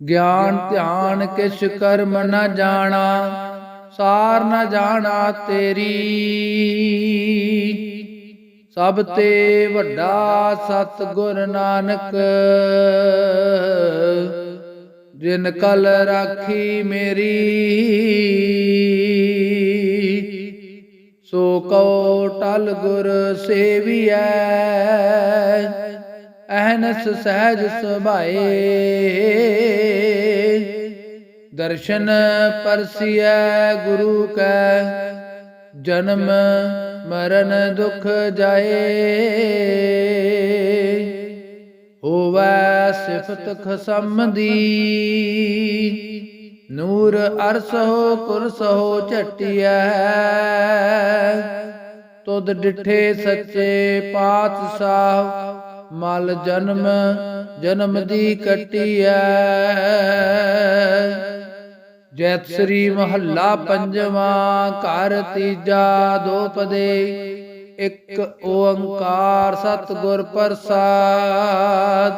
ਗਿਆਨ ਧਿਆਨ ਕਿਛ ਕਰਮ ਨ ਜਾਣਾ ਸਾਰ ਨ ਜਾਣਾ ਤੇਰੀ। ਸਭ ਤੇ ਵੱਡਾ ਸਤ ਗੁਰ ਨਾਨਕ ਜਿਨ ਕਲ ਰਾਖੀ ਮੇਰੀ ਸੋ ਕਉ ਟਲ ਗੁਰ ਸੇਵੀਐ। ਅਹਨਸ ਸਹਿਜ ਸੁਭਾਏ। ਦਰਸ਼ਨ ਪਰਸੀਐ ਗੁਰੂ ਕੈ, ਜਨਮ ਮਰਨ ਦੁਖ ਜਾਏ। ਹੋਵੈ ਸਿਫਤ ਖਸਮ ਦੀ ਨੂਰ ਅਰਸ ਅਰਸੋ ਕੁਰਸੋ ਝਟਿਐ। ਤੁਧ ਡਿਠੇ ਸੱਚੇ ਪਾਤਸ਼ਾਹ ਮਲ ਜਨਮ ਜਨਮ ਦੀ ਕਟਿਐ। ਜੈਤ ਸ੍ਰੀ ਮਹੱਲਾ ਪੰਜਵਾਂ, ਘਰ ਤੀਜਾ ਦੋਪਦੇ ਇੱਕ ਓੰਕਾਰ ਸਤਿਗੁਰ ਪ੍ਰਸਾਦ।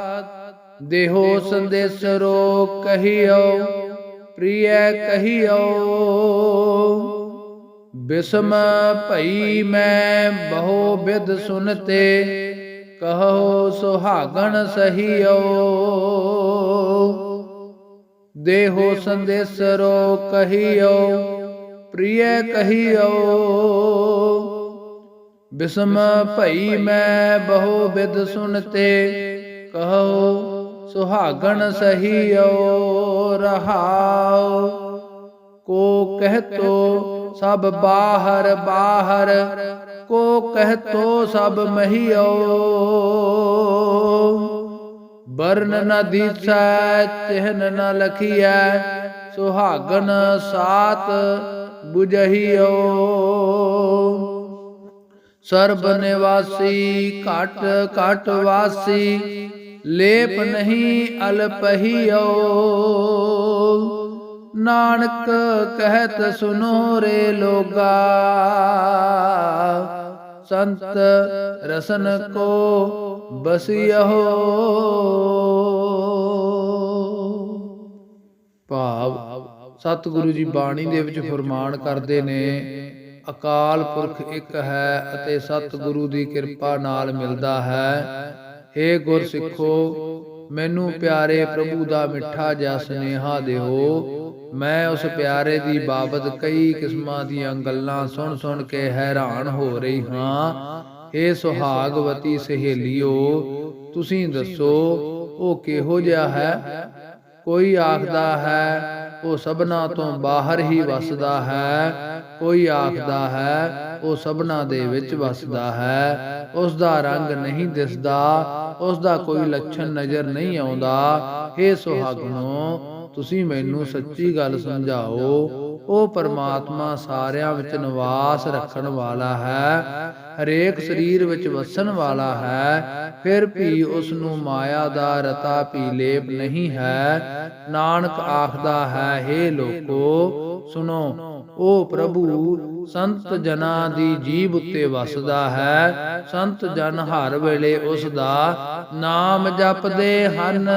ਦੇਹੋ ਸੰਦੇਸਰੋ ਕਹੀਓ, ਪ੍ਰਿਯ ਕਹੀਓ। ਬਿਸਮ ਭਈ ਮੈਂ ਬਹੁ ਬਿਦ ਸੁਨਤੇ ਕਹੋ ਸੁਹਾਗਣ ਸਹੀਓ। ਦੇਹੋ ਸੰਦੇਸਰੋ ਕਹੀਓ ਪ੍ਰਿਯ ਕਹੀਓ। ਬਿਸਮ ਭਈ ਮੈਂ ਬਹੁ ਬਿਦ ਸੁਨਤੇ, ਕਹੋ ਸੁਹਾਗਣ ਸਹੀਓ ਰਹਾਉ ਕੋ ਕਹਿ ਤੋ ਸਭ ਬਾਹਰ ਬਾਹਰ ਕੋ ਕਹਤੋ ਸਭ ਮਹੀਓ। ਬਰਨ ਨ ਦੀਸੈ, ਚਿਹਨ ਨ ਲਖੀਐ, ਸੁਹਾਗਨ ਸਾਤ 부ਜਹੀਓ ਸਰਬ ਨਿਵਾਸੀ, ਘਟ ਘਟ ਵਾਸੀ, ਲੇਪ ਨਹੀਂ ਅਲਪਹੀਓ। ਨਾਨਕ ਕਹਿਤ ਸੁਨੋ ਰੇ ਲੋਗਾ। ਸੰਤ ਰਸਨ ਕੋ ਬਸਿਯੋ ਭਾਵ ਸਤਿਗੁਰੂ ਜੀ ਬਾਣੀ ਦੇ ਵਿੱਚ ਫਰਮਾਨ ਕਰਦੇ ਨੇ, ਅਕਾਲ ਪੁਰਖ ਇੱਕ ਹੈ ਅਤੇ ਸਤਿਗੁਰੂ ਦੀ ਕਿਰਪਾ ਨਾਲ ਮਿਲਦਾ ਹੈ। ਏ ਗੁਰ ਸਿੱਖੋ ਮੈਨੂੰ ਪਿਆਰੇ ਪ੍ਰਭੂ ਦਾ ਮਿੱਠਾ ਜਿਹਾ ਸੁਨੇਹਾ ਦਿਓ। ਮੈਂ ਉਸ ਪਿਆਰੇ ਦੀ ਬਾਬਤ ਕਈ ਕਿਸਮਾਂ ਦੀਆਂ ਗੱਲਾਂ ਸੁਣ ਸੁਣ ਕੇ ਹੈਰਾਨ ਹੋ ਰਹੀ ਹਾਂ। ਏ ਸੁਹਾਗਵਤੀ ਸਹੇਲਿਓ ਤੁਸੀਂ ਦੱਸੋ ਉਹ ਕਿਹੋ ਜਿਹਾ ਹੈ? ਕੋਈ ਆਖਦਾ ਹੈ ਉਹ ਸਭਨਾ ਤੋਂ ਬਾਹਰ ਹੀ ਵਸਦਾ ਹੈ। ਕੋਈ ਆਖਦਾ ਹੈ ਉਹ ਸਭਨਾ ਦੇ ਵਿੱਚ ਵਸਦਾ ਹੈ। ਉਸ ਦਾ ਰੰਗ ਨਹੀਂ ਦਿਸਦਾ। ਉਸ ਦਾ ਕੋਈ ਲੱਛਣ ਨਜ਼ਰ ਨਹੀਂ ਆਉਂਦਾ। हे ਸੁਹਾਗਣੋ ਤੁਸੀਂ ਮੈਨੂੰ ਸੱਚੀ ਗੱਲ ਸਮਝਾਓ। ਉਹ ਪਰਮਾਤਮਾ ਸਾਰਿਆਂ ਵਿੱਚ ਨਿਵਾਸ ਰੱਖਣ ਵਾਲਾ ਹੈ। ਹਰੇਕ ਸਰੀਰ ਵਿੱਚ ਵਸਣ ਵਾਲਾ ਹੈ। ਫਿਰ ਵੀ ਉਸ ਨੂੰ ਮਾਇਆ ਦਾ ਰਤਾ ਪੀ ਲੇਪ ਨਹੀਂ ਹੈ। ਨਾਨਕ ਆਖਦਾ ਹੈ हे ਲੋਕੋ ਸੁਨੋ ਉਹ ਪ੍ਰਭੂ ਸੰਤ ਜਨਾਂ ਦੀ ਜੀਬ ਉੱਤੇ ਵਸਦਾ ਹੈ। ਸੰਤ ਜਨ ਹਰ ਵੇਲੇ ਉਸ ਦਾ ਨਾਮ ਜਪਦੇ ਹਨ।